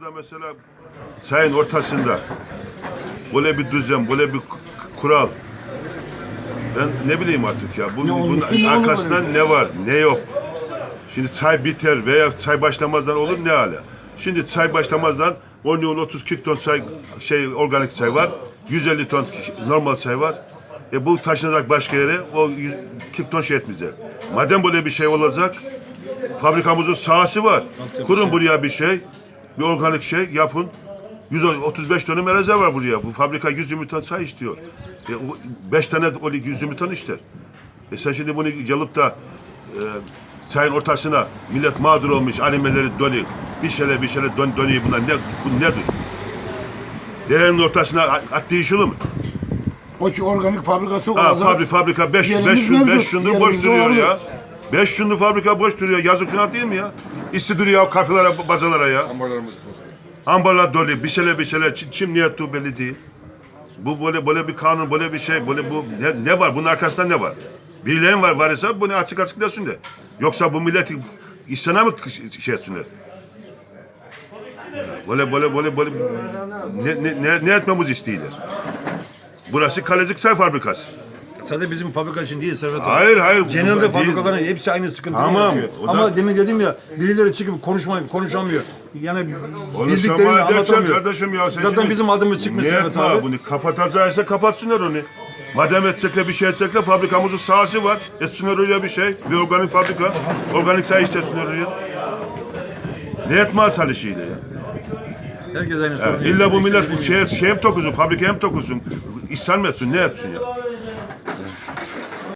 burada mesela çayın ortasında böyle bir düzen, böyle bir kural. Ben ne bileyim artık ya. Bu, Ne bunun olmuştu, ne arkasından ne var, ne yok. Şimdi çay biter veya çay başlamazdan olur ne hala. Şimdi çay başlamazdan 10 yıl 30 40 ton çay şey organik çay var. 150 ton normal çay var. E bu taşınacak başka yere o 100 40 ton şey etmeyecek. Madem böyle bir şey olacak fabrikamızın sahası var. Kurun buraya bir şey. Bir organik şey yapın. 135 ton meleze var buraya. Bu fabrika 120 ton çay istiyor. E, 5 tane o 120 ton ister. E sen şimdi bunu alıp da e, çayın ortasına millet mağdur olmuş animeleri dönüyor. Bir şeyler bir şeyler dön, dönüyor bunlar. Ne, bu nedir? Derenin ortasına at at değişiyor mu? O ki organik fabrikası Ha, olacak. fabri, fabrika 5 Yerimiz 5 şun, mevcut. 5 şundur boş Yerimiz duruyor ya. 5 şunlu fabrika boş duruyor. Yazık günah değil mi ya? İsti duruyor kafelere, bazalara ya. Ambarlarımız Ambarlar dolu, bir şeyler bir şeyler. Çin, çim niyet belli değil. Bu böyle böyle bir kanun, böyle bir şey, böyle bu ne, ne var? Bunun arkasında ne var? Birilerinin var, var ise bunu açık açık desin de. Yoksa bu milleti istene mi şey etsinler? Böyle böyle böyle böyle ne, ne, ne, ne etmemizi istiyorlar? Burası Kalecik Çay Fabrikası. Sadece bizim fabrika için değil Servet abi. Hayır hayır. Genelde fabrikaların hepsi aynı sıkıntıyı Tamam, yaşıyor. da- Ama demin dedim ya birileri çıkıp konuşmayıp konuşamıyor. Yani bildiklerini anlatamıyor. kardeşim ya sen Zaten bizim adımız çıkmış Servet abi. Bunu kapatacaksa kapatsınlar onu. Madem edecekler bir şey edecekler fabrikamızın sahası var. Etsinler öyle bir şey. Bir organik fabrika. Organik çay istesinler oraya. Ne etmez çalışıyla ya. Herkes aynı sorun. illa bu millet bu şey, şey hem tokusun, fabrika hem tokusun. İhsan mı etsin, ne etsin ya? Yeah.